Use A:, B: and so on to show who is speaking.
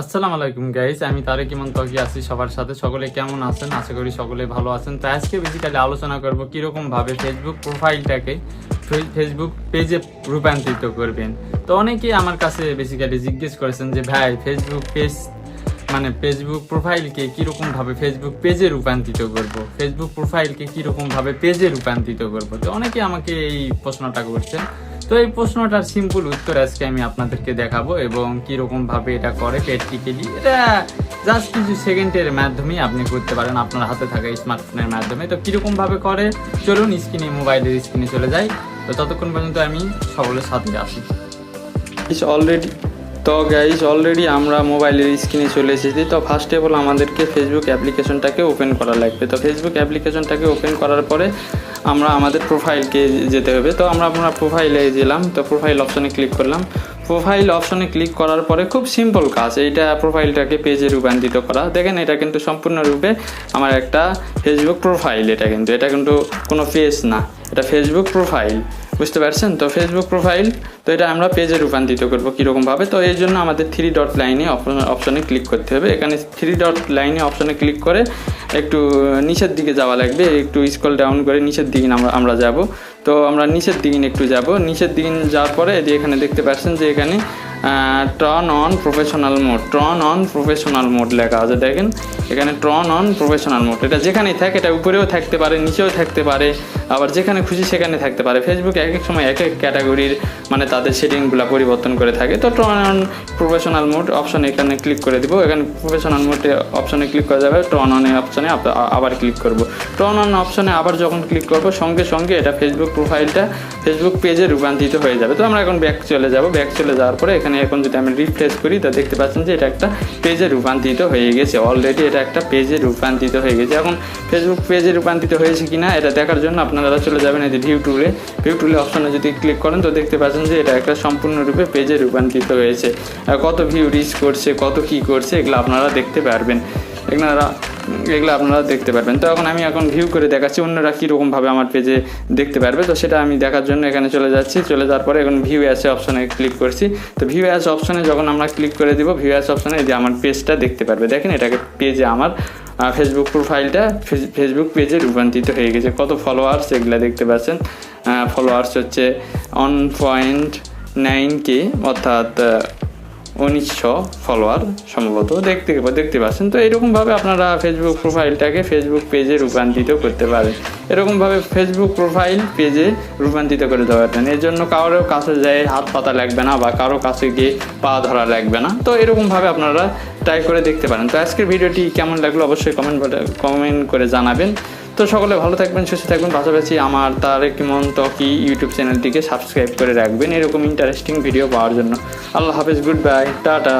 A: আসসালামু আলাইকুম গাইস আমি তারেক ইমন তকি আছি সবার সাথে। সকলে কেমন আছেন? আশা করি সকলে ভালো আছেন। তো আজকে বেসিক্যালি আলোচনা করব কীরকমভাবে ফেসবুক প্রোফাইলটাকে ফেসবুক পেজে রূপান্তরিত করবেন। তো অনেকেই আমার কাছে বেসিক্যালি জিজ্ঞেস করেছেন যে, ভাই ফেসবুক পেজ মানে ফেসবুক প্রোফাইলকে কীরকমভাবে ফেসবুক পেজে রূপান্তরিত করব? ফেসবুক প্রোফাইলকে কীরকমভাবে পেজে রূপান্তরিত করব? তো অনেকে আমাকে এই প্রশ্নটা করছেন। তো এই প্রশ্নটার সিম্পল উত্তর আজকে আমি আপনাদেরকে দেখাবো এবং কীরকম ভাবে এটা করে প্র্যাকটিক্যালি এটা জাস্ট কিছু সেকেন্ডের মাধ্যমেই আপনি করতে পারেন আপনার হাতে থাকা স্মার্টফোনের মাধ্যমে। তো কীরকম ভাবে করে? চলুন স্ক্রিনে মোবাইলের স্ক্রিনে চলে যাই। তো ততক্ষণ পর্যন্ত আমি সকলের সাথে আসি। অলরেডি তো গাইজ অলরেডি আমরা মোবাইলের স্ক্রিনে চলে এসেছি। তো ফার্স্ট অফ অল আমাদেরকে ফেসবুক অ্যাপ্লিকেশনটাকে ওপেন করা লাগবে। তো ফেসবুক অ্যাপ্লিকেশনটাকে ওপেন করার পরে আমরা আমাদের প্রোফাইলকে যেতে হবে। তো আমরা আমরা প্রোফাইলে গেলাম, তো প্রোফাইল অপশনে ক্লিক করলাম। প্রোফাইল অপশনে ক্লিক করার পরে খুব সিম্পল কাজ, এইটা প্রোফাইলটাকে পেজে রূপান্তরিত করা। দেখেন, এটা কিন্তু সম্পূর্ণরূপে আমার একটা ফেসবুক প্রোফাইল এটা কিন্তু এটা কিন্তু কোনো পেজ না, এটা ফেসবুক প্রোফাইল বুঝতে পারছেন? তো ফেসবুক প্রোফাইল তো এটা আমরা পেজে রূপান্তরিত করব কীরকমভাবে। তো এই জন্য আমাদের থ্রি ডট লাইনে অপশনে ক্লিক করতে হবে। এখানে থ্রি ডট লাইনে অপশনে ক্লিক করে একটু নিচের দিকে যাওয়া লাগবে একটু স্কল ডাউন করে নিচের দিকে আমরা আমরা যাব। তো আমরা নিচের দিকে একটু যাব। নিচের দিকে যাওয়ার পরে এই যে এখানে দেখতে পাচ্ছেন যে এখানে turn on professional mode turn on professional mode লেখা আছে। দেখেন, এখানে ট্রন অন প্রফেশনাল মোড এটা যেখানেই থাকে, এটা উপরেও থাকতে পারে, নিচেও থাকতে পারে, আবার যেখানে খুশি সেখানে থাকতে পারে। ফেসবুক এক এক সময় এক এক ক্যাটাগরির মানে তাদের সেটিংগুলো পরিবর্তন করে থাকে। তো turn on professional mode option এখানে ক্লিক করে দিব। এখানে প্রফেশনাল মোডে অপশনে ক্লিক করা যাবে ট্রন অন অপশনে আবার ক্লিক করব। ট্রন অন অপশনে আবার যখন ক্লিক করব, সঙ্গে সঙ্গে এটা ফেসবুক প্রোফাইলটা ফেসবুক পেজে রূপান্তরিত হয়ে যাবে। তো আমরা এখন ব্যাক চলে যাব। ব্যাক চলে যাওয়ার পরে এখানে এখন যদি আমি রিফ্রেশ করি, তা দেখতে পাচ্ছেন যে এটা একটা পেজে রূপান্তরিত হয়ে গেছে। অলরেডি এটা একটা পেজে রূপান্তরিত হয়ে গেছে। এখন ফেসবুক পেজে রূপান্তরিত হয়েছে কি না, এটা দেখার জন্য আপনারা চলে যাবেন এই যে ভিউ টুলে ভিউ টুলে অপশনে যদি ক্লিক করেন, তো দেখতে পাচ্ছেন যে এটা একটা সম্পূর্ণরূপে পেজে রূপান্তরিত হয়েছে। কত ভিউ রিচ করছে, কত কি করছে, এগুলো আপনারা দেখতে পারবেন। এগুলো এগুলো আপনারা দেখতে পারবেন। তো এখন আমি এখন ভিউ করে দেখাচ্ছি, অন্যরা কীরকমভাবে আমার পেজে দেখতে পারবে। তো সেটা আমি দেখার জন্য এখানে চলে যাচ্ছি। চলে যাওয়ার পরে এখন ভিউ অ্যাসে অপশনে ক্লিক করছি। তো ভিউ অ্যাস অপশনে যখন আমরা ক্লিক করে দিব ভিউ অ্যাস অপশনে যে আমার পেজটা দেখতে পারবে। দেখেন এটাকে পেজে আমার ফেসবুক প্রোফাইলটা ফেসবুক পেজে রূপান্তরিত হয়ে গেছে। কত ফলোয়ার্স এগুলো দেখতে পাচ্ছেন? ফলোয়ার্স হচ্ছে ওয়ান পয়েন্ট নাইন কে অর্থাৎ উনিশশো ফলোয়ার সম্ভবত দেখতে দেখতে পাচ্ছেন। তো এরকমভাবে আপনারা ফেসবুক প্রোফাইলটাকে ফেসবুক পেজে রূপান্তরিত করতে পারেন। এরকমভাবে ফেসবুক প্রোফাইল পেজে রূপান্তরিত করে দেওয়া পারবেন এর জন্য কারোর কাছে যায় হাত পাতা লাগবে না বা কারও কাছে গিয়ে পা ধরা লাগবে না। তো এরকমভাবে আপনারা ট্রাই করে দেখতে পারেন। তো আজকের ভিডিওটি কেমন লাগল অবশ্যই কমেন্ট কমেন্ট করে জানাবেন। তো সকলে ভালো থাকবেন, সুস্থ থাকবেন। পাশাপাশি আমার তার একটি মন তকি ইউটিউব চ্যানেলটিকে সাবস্ক্রাইব করে রাখবেন। এরকম ইন্টারেস্টিং ভিডিও পাওয়ার জন্য। আল্লাহ হাফেজ গুড বাই টাটা।